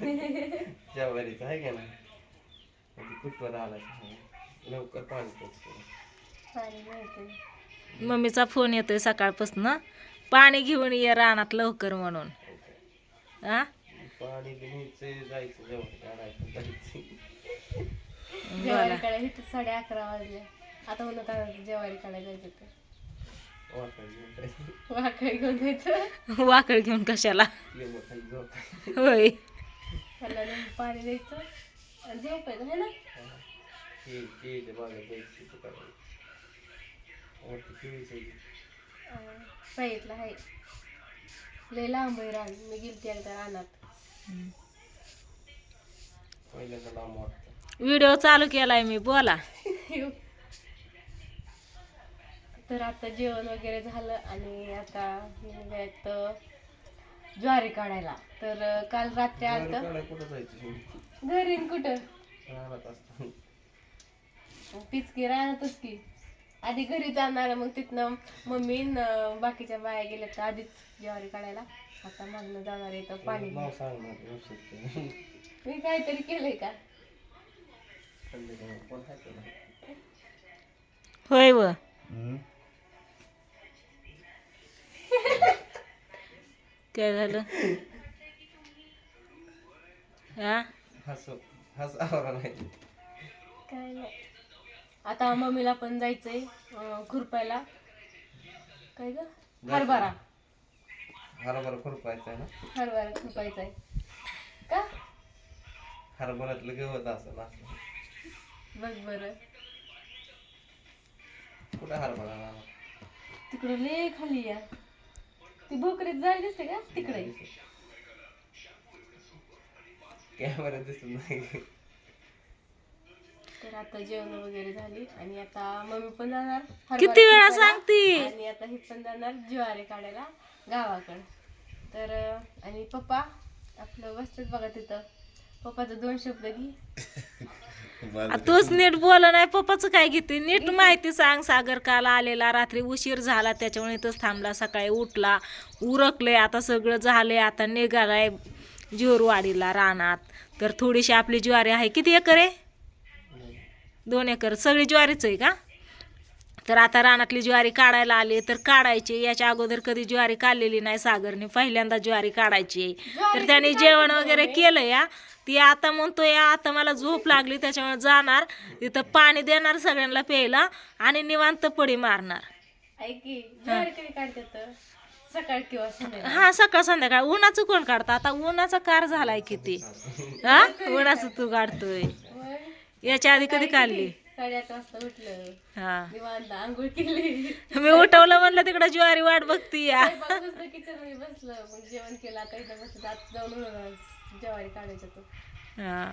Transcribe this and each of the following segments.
ज्वारीचं आहे का नाही कुठवर आला लवकर पाणी पोचतं मम्मीचा फोन येतोय सकाळपासून. पाणी घेऊन ये रानात लवकर म्हणून. हा पाणी घ्यायचं जायचं जेवण काढायचं जायचं. जेवारी काढायला इथं साडे अकरा वाजले. आता जेवारी काढायला जायचं घेऊन जायचं. वाकडी घेऊन जायचं. वाकड घेऊन कशाला? होय. त्याला नेमकं पाणी द्यायचं. आणि झोपायचं है ना? केळीचं अं, साईडला आहे. लय लांब आहे रान. मी गेलते एकदा रानात. पहिल्यांदा लांब वाटतं. व्हिडिओ चालू केलाय मी बोला. तर आता जेवण वगैरे झालं आणि आता मी निघायचं. ज्वारी काढायला. तर काल रात्री ज्वारी आलतं. काढायला कुठं जायचं घरी न कुठं? रानात असतं. तीच की राहतच की. आधी घरी जाणार मग तिथनं मम्मी न बाकीच्या बाया गेल्या तर आधीच ज्वारी काढायला. आता मागणं जाणार आहे तर पाणी. नाव सांग ना व्यवस्थित. मी काहीतरी केलंय का? कोण? होय व. काय झालं? हा? हस हस आवरा नाही. काय नाही. आता मम्मीला पण जायचंय अं, खुरपायला. काय ग? हरभरा. हरभरा खुरपायचा ना? हरभरा खुरपायचा आहे. का? हरभऱ्यातलं गवत असं असं बघ बरं. कुठं हरभरा रानात? तिकडं लय खाली या. ती भोकरीत जाय दिसते का? तिकडे. कॅमेरा दिसत नाही. तर आता जेवण वगैरे झाली आणि आता मम्मी पण जाणार हरभरा किती वेळा. सांगती? आणि आता हे पण जाणार ज्वारी काढायला गावाकडं. तर आणि पप्पा आपलं बसतात बघा तिथं. पप्पाचं दोन शब्द घे. तूच नीट बोल नाही पप्पाचं काय घेते? नीट माहिती सांग सागर काल आलेला रात्री उशीर झाला त्याच्यामुळे इथंच थांबला सकाळी उठला उरकले आता सगळं झालंय आता निघालाय जोरवाडीला रानात. तर थोडीशी आपली ज्वारी आहे. किती एकर आहे? दोन एकर. सगळी ज्वारीच आहे का? तर आता रानातली ज्वारी काढायला आली तर काढायची. याच्या अगोदर कधी ज्वारी काढलेली नाही सागरने. पहिल्यांदा ज्वारी काढायची. आहे. तर त्याने जेवण वगैरे केलं या. ती आता म्हणतो या आता मला झोप लागली त्याच्यामुळे जाणार. तिथं पाणी देणार सगळ्यांना प्यायला आणि निवांत पडी मारणार. हा सकाळ संध्याकाळ. उन्हाचं कोण काढतं? आता उन्हाचा कार झालाय किती? हा? उन्हाचं तू काढतोय. याच्या आधी कधी काढली? साडेआठ वाजता उठलं. हा. निवांत आंघोळ केली. मी उठवलं म्हणलं तिकडं ज्वारी वाट बघती या. किचनमध्ये बसलं. मग जेवण केलं आता इथं बसलं आत जाऊन ज्वारी काढायचं तो. हा.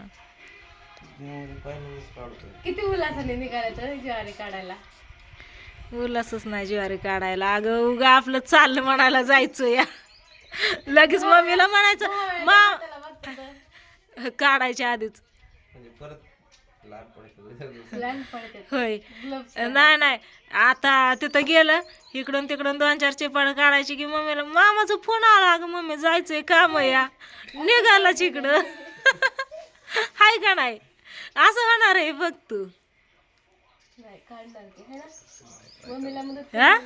किती उल्हासाने निघालायचं ज्वारी काढायला? उल्हासच नाही ज्वारी काढायला. अगं उगा आपलं चाललं म्हणायला जायचं या. लगेच मम्मीला म्हणायचं मा काढायच्या आधीच. होय. नाही नाही. आता तिथं गेलं इकडून तिकडून दोन चार चिपाड काढायची की मम्मीला मामाचा फोन आला अगं मम्मी जायचंय काम या निघालाच इकडं. हाय का नाही? असं होणार आहे बघ तू. नाही काढणार ते है हा?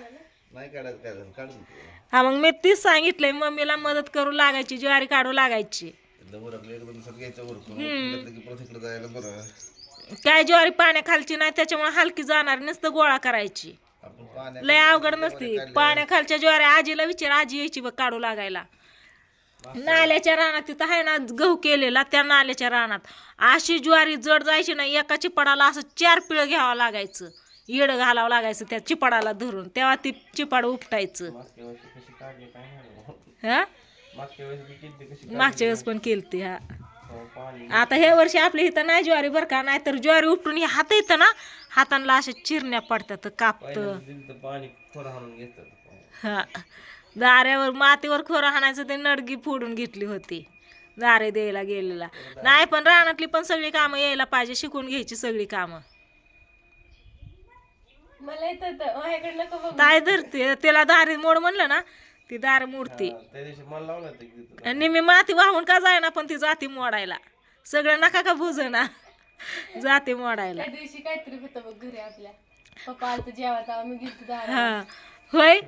हा मग मी तीच सांगितलंय मम्मीला मदत करू लागायची ज्वारी काढू लागायची. काय ज्वारी पाण्याखालची नाही त्याच्यामुळे हलकी जाणार नुसतं गोळा करायची. आपण पाण्यात लय अवघड नसती. पाण्याखालच्या ज्वारी आजीला विचार आजी यायची बघ काढू लागायला. नाल्याच्या रानात तिथं आहे ना गहू केलेला त्या नाल्याच्या रानात. अशी ज्वारी जड जायची ना एका चिपाडाला असं चार पिळं घ्यावं लागायचं. येडं घालावं लागायचं त्या चिपाडाला धरून. तेव्हा ती चिपाड उपटायचं. मागच्या वर्षी कशी काढली काय नाही हा? मागच्या कशी मागच्या वेळेस पण केलती हा. आता ह्या वर्षी आपल्या इथं नाही ज्वारी बरं का नाही तर ज्वारी उपटून हे हात येतं ना हातांना अशा चिरण्या पडतात कापतं. हा. दाऱ्यावर मातीवर खोरं हाणायचं ते नडगी फोडून घेतली होती. दारे द्यायला गेलेला. नाही पण रानातली पण सगळी कामं यायला पाहिजे शिकून घ्यायची सगळी कामं. काय धरते? त्याला दारी मोड म्हणलं ना ती दार मूर्ती. त्या दिवशी मला लावलं होतं की तिथं. आणि मी माती वाहून का जायना पण ती जाती मोडायला. सगळं नका का बुजना जाती मोडायला. त्या दिवशी काहीतरी होतं बघ घरी आपल्या. पप्पा आलत जेवायला आम्ही गेलो दारात हा. होय?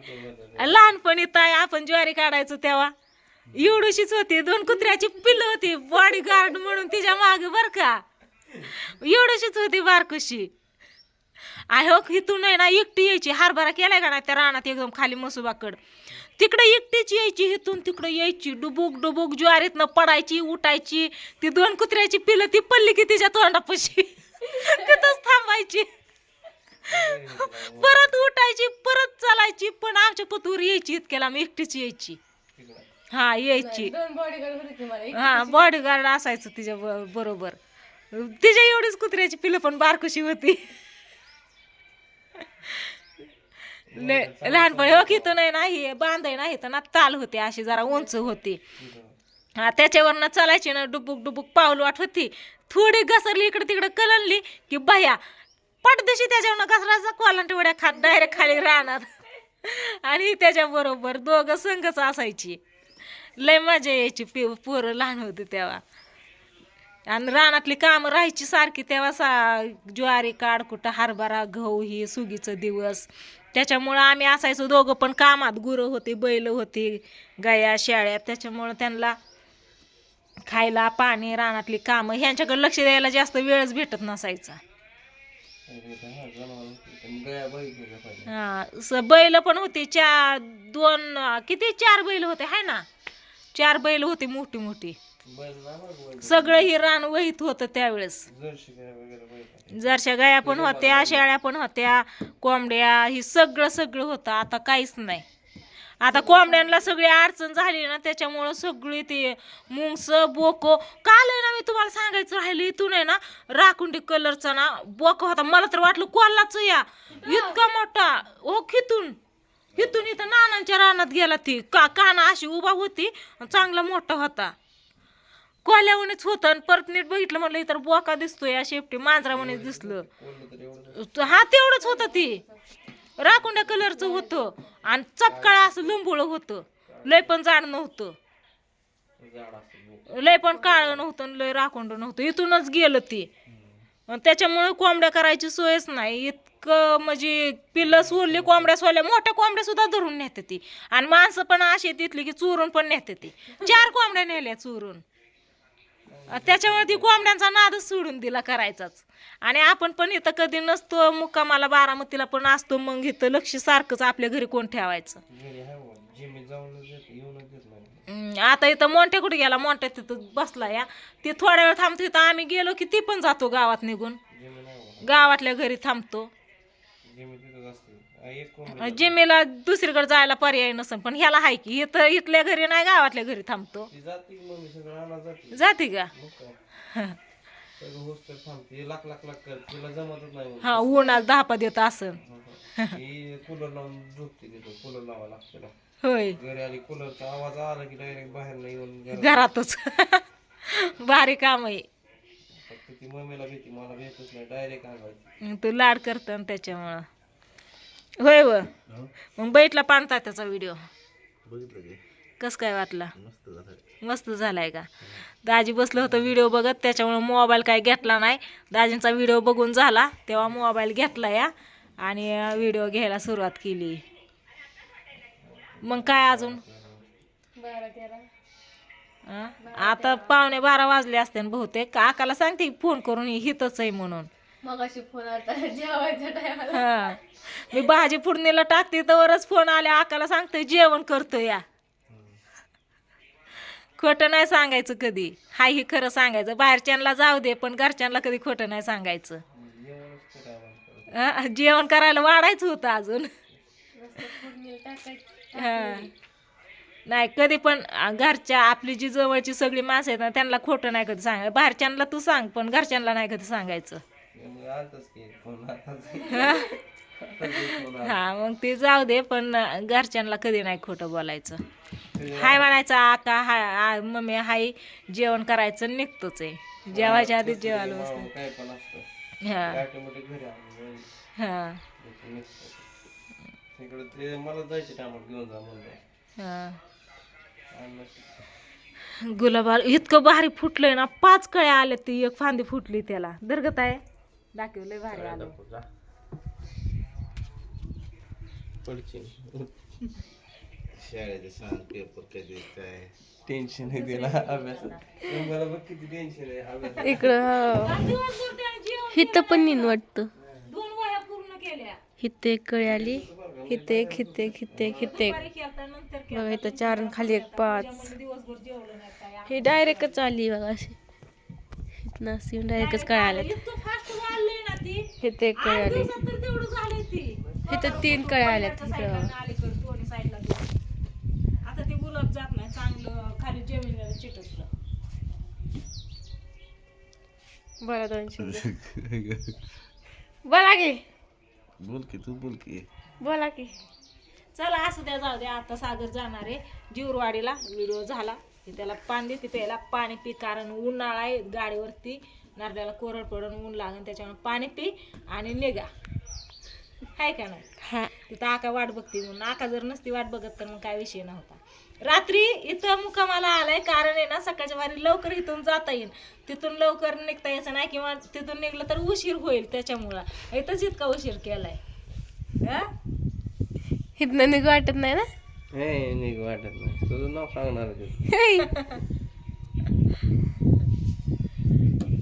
लहानपणी ताय आपण ज्वारी काढायचो तेव्हा. एवढीशीच होती दोन कुत्र्याची पिल्ल होती बॉडी गार्ड म्हणून तिच्यामागे बर का. एवढीशीच होती बारकुशी. आहे हो इथून आहे ना एकटी यायची. हरभरा केलाय का नाही त्या रानात एकदम खाली मसुबाकड? तिकडे एकटीच यायची इथून तिकडे यायची. डुबुक डुबुक ज्वारीतनं पडायची उठायची. ती दोन कुत्र्याची पिल्लं ती पडली की तिच्या तोंडापाशी. तिथंच थांबायची. परत उठायची परत चालायची पण आमच्या पतूर यायची इतक्याला आम्ही एकटीच यायची. हा यायची. हा बॉडीगार्ड असायचं तिच्या बरोबर. तिच्या एवढीच कुत्र्याची पिलं पण बारकुशी होती. लहानपणी हो की नाही नाही बांधाय नाही तर ना ताल होते अशी जरा उंच होती. हा त्याच्यावरनं चालायची ना डुबुक डुबुक पाऊल वाट होती. थोडी घसरली इकडे तिकडे कलनली की बाया पटदिशी त्याच्यावरनं घसरायचा कोलांटी उड्या खात डायरेक्ट खाली राहणार आणि त्याच्याबरोबर दोघं संघच असायची. लय मजा यायची पि पोरं लहान होती तेव्हा. आणि रानातली कामं राहायची सारखी तेव्हा सा ज्वारी काढ कुठं हरभरा गहू ही सुगीचं दिवस. त्याच्यामुळं आम्ही असायचो दोघं पण कामात गुरं होती बैल होती गया शेळ्या. त्याच्यामुळं त्यांना खायला पाणी रानातली कामं ह्यांच्याकडे लक्ष द्यायला जास्त वेळच भेटत नसायचा. बैल पण होती चार दोन किती? चार बैल होते हाय ना? चार बैल होती मोठी मोठी सगळं ही रान वहीत होतं त्यावेळेस. जरशा गाया पण होत्या शेळ्या पण होत्या कोंबड्या ही सगळं सगळं होतं. आता काहीच नाही. आता कोंबड्यांना सगळी अडचण झाली ना त्याच्यामुळं सगळी ते मुंगस बोको. काल आहे ना मी तुम्हाला सांगायचं राहिलं इथून आहे ना राखुंडी कलरचा ना बोको होता. मला तर वाटलं कोल्हाच या. इतका मोठा. हो खितून. इथून इथं नानांच्या रानात गेला ती. का काना अशी उभा होती चांगला मोठा होता. कोल्यावणीच होतं आणि परत नीट बघितलं म्हणलं इतर बोका दिसतोय या शेपटी दिसलं. बोललं तर एवढं? हा तेवढंच होतं ती. राखुंड्या कलरचं होतं आणि चपकाळ असं लिंबोळ होतं. लय पण जाड नव्हतं. लय पण काळं नव्हतं लय राखुंड नव्हतं. इथूनच गेलं ती. त्याच्यामुळे कोंबड्या करायची सोयच नाही. इतकं म्हणजे पिल्लं सोडली कोंबड्या सोडल्या मोठ्या कोंबड्या सुद्धा धरून नेते ती. आणि माणसं पण अशी तिथली की चोरून पण नेते ती. चार कोंबड्या नेल्या चोरून. त्याच्यामुळे ती कोंबड्यांचा नादच सोडून दिला करायचाच. आणि आपण पण इथं कधी नसतो मुक्कामाला बारामतीला पण असतो मग इथं लक्ष सारखंच आपल्या घरी कोण ठेवायचं? आता इथं मोठ्या कुठे गेला? मोठ्या तिथं बसला या. ती थोड्या वेळ थांबतो इथं आम्ही गेलो की ती पण जातो गावात निघून. गावातल्या घरी थांबतो. जिमी तिथंच असते आ, एक कोंबडी जिम्मीला दुसरीकडे जायला पर्याय नसेल पण ह्याला हाय की इथं इथल्या घरी नाही गावातल्या घरी थांबतो. ती जाते की मम्मी सगळं आणा जाते. जाते का? मग काय? सगळं होस तर थांबते. लाख लाख लाख कर तिला जमतच नाही हा उन्हात धापा देत असं ही कूलर लावून झोपते तिथं. कूलर लावा लागते ना. होय. घरी आली कूलरचा आवाज आला की डायरेक्ट बाहेर नाही येऊन घरात. घरातच. भारी काम आहे. फक्त ती मम्मीला भीती मला भेटत नाही. डायरेक्ट मग तू लाड करतो ना त्याच्यामुळं. होय व. मग बैठला पाणता त्याचा व्हिडिओ कस काय वाटला? मस्त झालं मस्त झालाय का? दाजी बसलं होतं व्हिडिओ बघत त्याच्यामुळे मोबाईल काय घेतला नाही. दाजींचा व्हिडिओ बघून झाला तेव्हा मोबाईल घेतला या आणि व्हिडिओ घ्यायला सुरुवात केली. मग काय अजून? आता पावणे बारा वाजले असते ना बहुतेक. आकाला सांगते फोन करून हितच आहे म्हणून. मग अशी फोन आता जेवायच्या टायमाला. हा. मी भाजी फोडणीला टाकते तरच फोन आल्या आकाला सांगते जेवण करतो या. खोटं नाही सांगायचं कधी. हाय हे खरं सांगायचं. बाहेरच्यांना जाऊ दे पण घरच्यांना कधी खोटं नाही सांगायचं. हा, जेवण करायला वाढायचं होतं अजून. टाकायचं हा. नाही कधी पण घरच्या आपली जी जवळची सगळी माणसं आहेत ना त्यांना खोटं नाही कधी सांगायचं. बाहेरच्यांना तू सांग पण घरच्यांना नाही कधी सांगायचं. मग आलतच की फोन आताच फोन आला. हा मग ते जाऊ दे पण घरच्यांना कधी नाही खोटं बोलायचं. हाय म्हणायचं आका हाय आ- मम्मी हाय जेवण करायचं निघतोच आहे. जेवायच्या आधी जेवायला बसतो. काय पण असतं. हा. ऑटोमॅटिक घरी आलं हा. तिकडे ते मला जायचे टायमात घेऊन जा म्हणलं. हा. आणि गुलाबाला इतकं भारी फुटलंय ना पाच कळ्या आल्या ती एक फांदी फुटली त्याला. दर्गत आहे दाखवलंय भारी आलं. शाळेचे सांग पेपर कधी काय टेन्शन आहे तिला अभ्यासात. मला बघ किती टेन्शन आहे अभ्यासात. इकडं जेवण हिथं पण नीन वाटतं. दोन वया पूर्ण केल्या. हिथे एक कळी आली हिथे एक हिथे एक हिथे एक हिथे एक. नंतर बघा इथं चार आणि खाली एक पाच. केला. दिवसभर जेवलं नाही काय हे डायरेक्टच आली बघा अशी. इथनं अशी डायरेक्टच कळी वाढलंय ना ती. कळी आली दिवसात तर तेवढं झालंय ती. इथं तीन कळ्या आल्यात. आता ते गुलाब जात नाही चांगलं खाली जमिनीला चिटकलं. बोला दोन शब्द बोला की. बोल की तू बोल की. बोला की. चला असं द्या जाऊ द्या. आता सागर जाणार आहे जीवरवाडीला. व्हिडिओ झाला. त्याला पाणी देते प्यायला पाणी पी कारण उन्हाळा आहे गाडीवरती. नारळाला कोरड पडून ऊन लागेल त्याच्यामुळे पाणी पी आणि निघा. हाय का नाही? हा. तिथं आका वाट बघते म्हणून. आका जर नसती वाट बघत तर मग काय विषय नव्हता. रात्री इथं मुकामाला आलाय कारण आहे ना सकाळच्या वारी लवकर इथून जाता येईल तिथून लवकर निघता यायचं नाही किंवा तिथून निघलं तर उशीर होईल त्याच्यामुळं. इथंच इतका उशीर केलाय. हं? इथनं निघ वाटत नाही ना? हे निघ वाटत नाही. तुझं नाव सांगणार.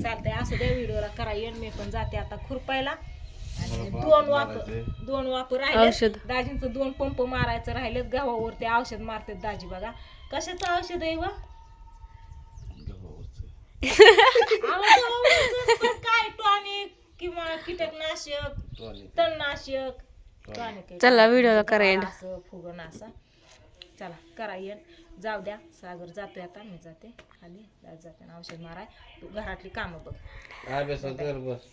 चालतंय असं द्या व्हिडिओला करा. येण मी पण जाते आता खुरपायला. आणि दोन वाप दोन वाप राहिले औषध. दाजींचं दोन पंप मारायचं राहिलेत गव्हावरती औषध मारतात दाजी बघा. कशाचं औषध आहे वा काय? टॉनिक किंवा कीटकनाशक तणनाशक. टॉनिक. आहे. चला व्हिडिओला करा end. असं फुगण असं चला करा येण. जाऊ द्या सागर जातोय आता मी जाते. खाली जाते आणि औषध माराय. तू घरातली कामं बघ. अभ्यासात कर बस.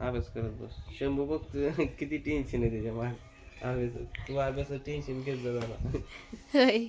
अभ्यास करत बस. शंभू बघ तू किती टेन्शन आहे त्याच्या माग. अभ्यासात तू अभ्यासात टेन्शन घेत जा जरा. होय.